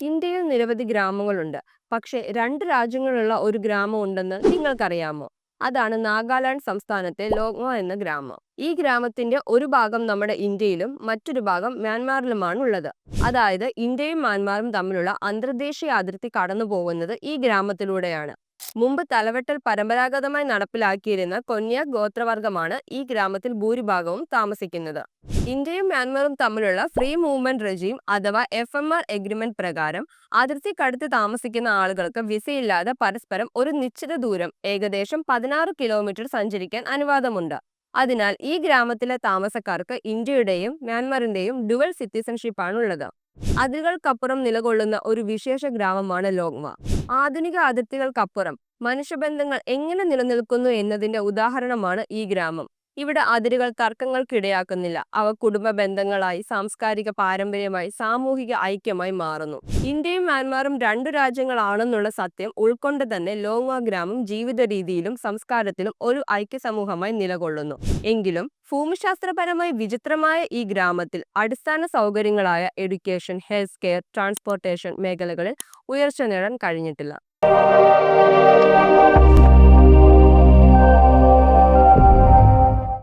ഇന്ത്യയിൽ നിരവധി ഗ്രാമങ്ങളുണ്ട്. പക്ഷേ രണ്ട് രാജ്യങ്ങളുള്ള ഒരു ഗ്രാമം ഉണ്ടെന്ന് നിങ്ങൾക്കറിയാമോ? അതാണ് നാഗാലാൻഡ് സംസ്ഥാനത്തെ ലോങ്മ എന്ന ഗ്രാമം. ഈ ഗ്രാമത്തിന്റെ ഒരു ഭാഗം നമ്മുടെ ഇന്ത്യയിലും മറ്റൊരു ഭാഗം മ്യാൻമാറിലുമാണ് ഉള്ളത് അതായത് ഇന്ത്യയും മ്യാൻമാറും തമ്മിലുള്ള അന്തർദേശീയ അതിർത്തി കടന്നു പോകുന്നത് ഈ ഗ്രാമത്തിലൂടെയാണ്. മുമ്പ് തലവെട്ടൽ പരമ്പരാഗതമായി നടപ്പിലാക്കിയിരുന്ന കൊന്യാ ഗോത്രവർഗമാണ് ഈ ഗ്രാമത്തിൽ ഭൂരിഭാഗവും താമസിക്കുന്നത്. ഇന്ത്യയും മ്യാൻമറും തമ്മിലുള്ള ഫ്രീ മൂവ്മെന്റ് റെജീം അഥവാ എഫ് എം ആർ എഗ്രിമെന്റ് പ്രകാരം അതിർത്തി കടുത്ത് താമസിക്കുന്ന ആളുകൾക്ക് വിസയില്ലാതെ പരസ്പരം ഒരു നിശ്ചിത ദൂരം ഏകദേശം പതിനാറ് കിലോമീറ്റർ സഞ്ചരിക്കാൻ അനുവാദമുണ്ട്. അതിനാൽ ഈ ഗ്രാമത്തിലെ താമസക്കാർക്ക് ഇന്ത്യയുടെയും മ്യാൻമറിന്റെയും ഡുവൽ സിറ്റിസൺഷിപ്പാണുള്ളത്. അതിരുകൾക്കപ്പുറം നിലകൊള്ളുന്ന ഒരു വിശേഷ ഗ്രാമമാണ് ലോങ്വ ആധുനിക അതിർത്തികൾക്കപ്പുറം മനുഷ്യബന്ധങ്ങൾ എങ്ങനെ നിലനിൽക്കുന്നു എന്നതിന്റെ ഉദാഹരണമാണ് ഈ ഗ്രാമം. ഇവിടെ അതിരുകൾ തർക്കങ്ങൾക്കിടയാക്കുന്നില്ല. അവ കുടുംബ ബന്ധങ്ങളായി സാംസ്കാരിക പാരമ്പര്യമായി സാമൂഹിക ഐക്യമായി മാറുന്നു. ഇന്ത്യയും മ്യാൻമാറും രണ്ടു രാജ്യങ്ങളാണെന്നുള്ള സത്യം ഉൾക്കൊണ്ട് തന്നെ ലോങ്വ ഗ്രാമം ജീവിത രീതിയിലും സംസ്കാരത്തിലും ഒരു ഐക്യ സമൂഹമായി നിലകൊള്ളുന്നു. എങ്കിലും ഭൂമിശാസ്ത്രപരമായി വിചിത്രമായ ഈ ഗ്രാമത്തിൽ അടിസ്ഥാന സൗകര്യങ്ങളായ എഡ്യൂക്കേഷൻ ഹെൽത്ത് കെയർ ട്രാൻസ്പോർട്ടേഷൻ മേഖലകളിൽ ഉയർച്ച നേടാൻ കഴിഞ്ഞിട്ടില്ല.